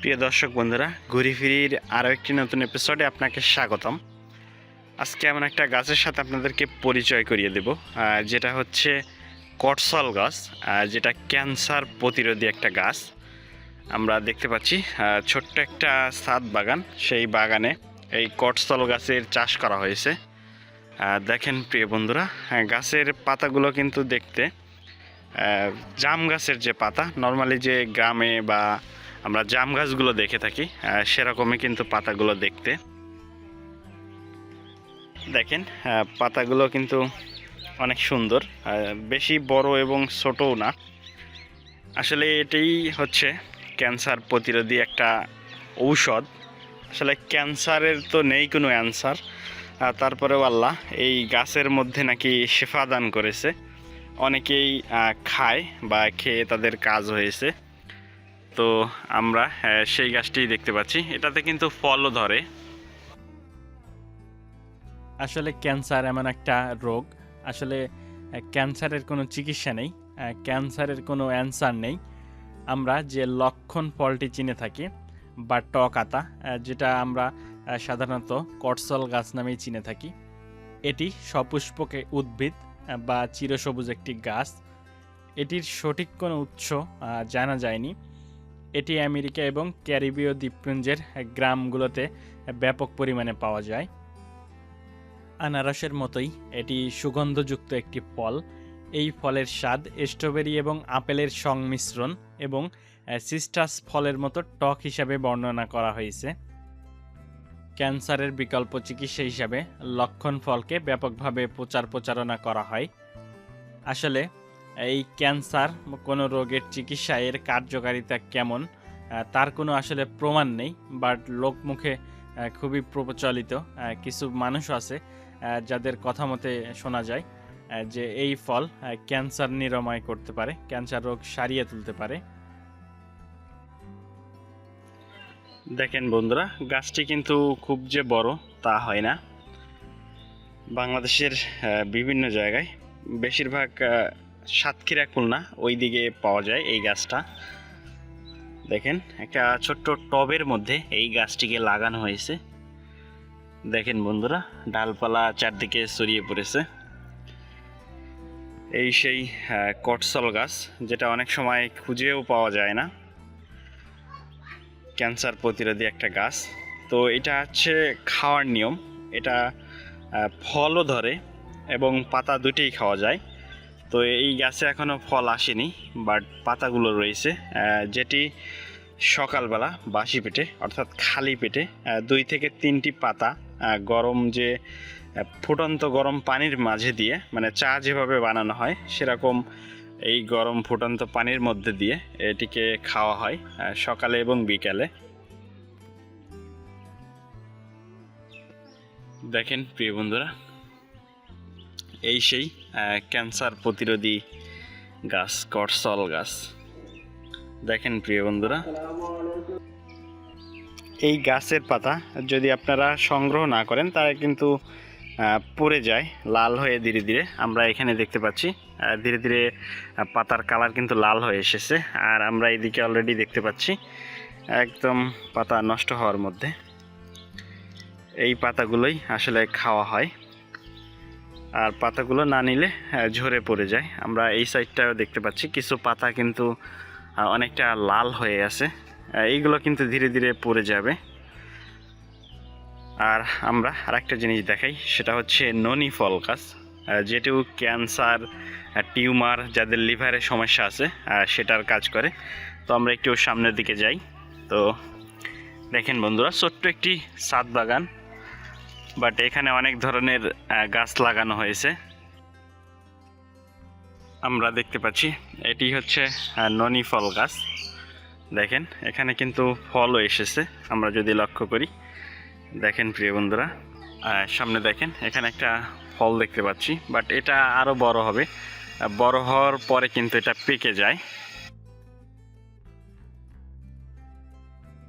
প্রিয় দর্শক বন্ধুরা ঘুরি ফিরির আরও একটি নতুন এপিসোডে আপনাকে স্বাগতম। আজকে এমন একটা গাছের সাথে আপনাদেরকে পরিচয় করিয়ে দেব যেটা হচ্ছে কটসল গাছ যেটা ক্যান্সার প্রতিরোধী একটা গাছ। আমরা দেখতে পাচ্ছি ছোট্ট একটা সাদ বাগান সেই বাগানে এই কটসল গাছের চাষ করা হয়েছে। দেখেন প্রিয় বন্ধুরা হ্যাঁ, গাছের পাতাগুলো কিন্তু দেখতে জাম গাছের যে পাতা নর্মালি যে গ্রামে বা আমরা জাম গাছগুলো দেখে থাকি সেরকমই কিন্তু পাতাগুলো দেখতে। দেখেন পাতাগুলো কিন্তু অনেক সুন্দর বেশি বড় এবং ছোটও না। আসলে এটাই হচ্ছে ক্যান্সার প্রতিরোধী একটা ঔষধ। আসলে ক্যান্সারের তো নেই কোনো অ্যান্সার তারপরেও আল্লাহ এই গাছের মধ্যে নাকি শেফা দান করেছে। অনেকেই খায় বা খেয়ে তাদের কাজ হয়েছে। তো আমরা সেই গাছটি দেখতে পাচ্ছি। এটাতে কিন্তু ফলও ধরে। আসলে ক্যান্সার এমন একটা রোগ। আসলে ক্যান্সারের কোনো চিকিৎসা নেই ক্যান্সারের কোনো অ্যান্সার নেই। আমরা যে লক্ষণ ফলটি চিনে থাকি, বা টক আতা যেটা আমরা সাধারণত কটসল গাছ নামেই চিনে থাকি, এটি সপুষ্পকে উদ্ভিদ বা চিরসবুজ একটি গাছ। এটির সঠিক কোনো উৎস জানা যায়নি। এটি আমেরিকা এবং ক্যারিবীয় দ্বীপপুঞ্জের গ্রামগুলোতে ব্যাপক পরিমাণে পাওয়া যায়। আনারসের মতোই এটি সুগন্ধযুক্ত একটি ফল। এই ফলের স্বাদ স্ট্রবেরি এবং আপেলের সংমিশ্রণ এবং সিস্টাস ফলের মতো টক হিসাবে বর্ণনা করা হয়েছে। ক্যান্সারের বিকল্প চিকিৎসা হিসাবে লক্ষণ ফলকে ব্যাপকভাবে প্রচার প্রচারণা করা হয়। আসলে এই ক্যান্সার কোনো রোগের চিকিৎসা এর কার্যকারিতা কেমন? তার কোনো আসলে প্রমাণ নেই বাট লোকমুখে খুবই প্রচলিত কিছু মানুষ আছে যাদের কথা মতে শোনা যায় যে এই ফল ক্যান্সার নিরাময় করতে পারে, ক্যান্সার রোগ সারিয়ে তুলতে পারে। দেখেন বন্ধুরা, গাছটি কিন্তু খুব যে বড় তা হয় না। বাংলাদেশের বিভিন্ন জায়গায় বেশিরভাগ সাতক্ষীরা খুলনা ওই দিকে পাওয়া যায় এই গাছটা। দেখেন, একটা ছোট্ট টবের মধ্যে এই গাছটিকে লাগানো হয়েছে। দেখেন বন্ধুরা, ডালপালা চারদিকে ছড়িয়ে পড়েছে। এই সেই কটসল গাছ, যেটা অনেক সময় খুঁজেও পাওয়া যায় না। ক্যান্সার প্রতিরোধী একটা গাছ। তো এটা হচ্ছে খাওয়ার নিয়ম। এটা ফলও ধরে এবং পাতা দুটেই খাওয়া যায়। তো এই গাছে এখনও ফল আসেনি বাট পাতাগুলো রয়েছে যেটি সকালবেলা বাসি পেটে, অর্থাৎ খালি পেটে দুই থেকে তিনটি পাতা গরম যে ফুটন্ত গরম পানির মাঝে দিয়ে মানে চা যেভাবে বানানো হয়, সেরকম এই গরম ফুটন্ত পানির মধ্যে দিয়ে এটিকে খাওয়া হয় সকালে এবং বিকালে। দেখেন প্রিয় বন্ধুরা, এই সেই ক্যান্সার প্রতিরোধী গাছ, করসল গাছ। দেখেন প্রিয় বন্ধুরা, এই গাছের পাতা যদি আপনারা সংগ্রহ না করেন তাহলে কিন্তু পড়ে যায়, লাল হয়ে ধীরে ধীরে। আমরা এখানে দেখতে পাচ্ছি ধীরে ধীরে পাতার কালার কিন্তু লাল হয়ে এসেছে। আর আমরা এদিকে অলরেডি দেখতে পাচ্ছি, একদম পাতা নষ্ট হওয়ার মধ্যে। এই পাতাগুলোই আসলে খাওয়া হয়। আর পাতাগুলো না নিলে ঝরে পড়ে যায়। আমরা এই সাইডটাও দেখতে পাচ্ছি, কিছু পাতা কিন্তু অনেকটা লাল হয়ে আছে। এইগুলো কিন্তু ধীরে ধীরে পড়ে যাবে। আর আমরা আরেকটা জিনিস দেখাই, সেটা হচ্ছে ননি ফল গাছ। যেটিও ক্যান্সার টিউমার যাদের লিভারের সমস্যা আছে সেটার কাজ করে। তো আমরা একটু সামনের দিকে যাই। তো দেখেন বন্ধুরা, ছোট্ট একটি সাত বাগান। বাট এখানে অনেক ধরনের গাছ লাগানো হয়েছে। আমরা দেখতে পাচ্ছি, এটি হচ্ছে ননি ফল গাছ। দেখেন, এখানে কিন্তু ফলও এসেছে, আমরা যদি লক্ষ্য করি। দেখেন, প্রিয় বন্ধুরা সামনে দেখেন, এখানে একটা ফল দেখতে পাচ্ছি, বাট এটা আরও বড় হবে। বড় হওয়ার পরে কিন্তু এটা পেকে যায়।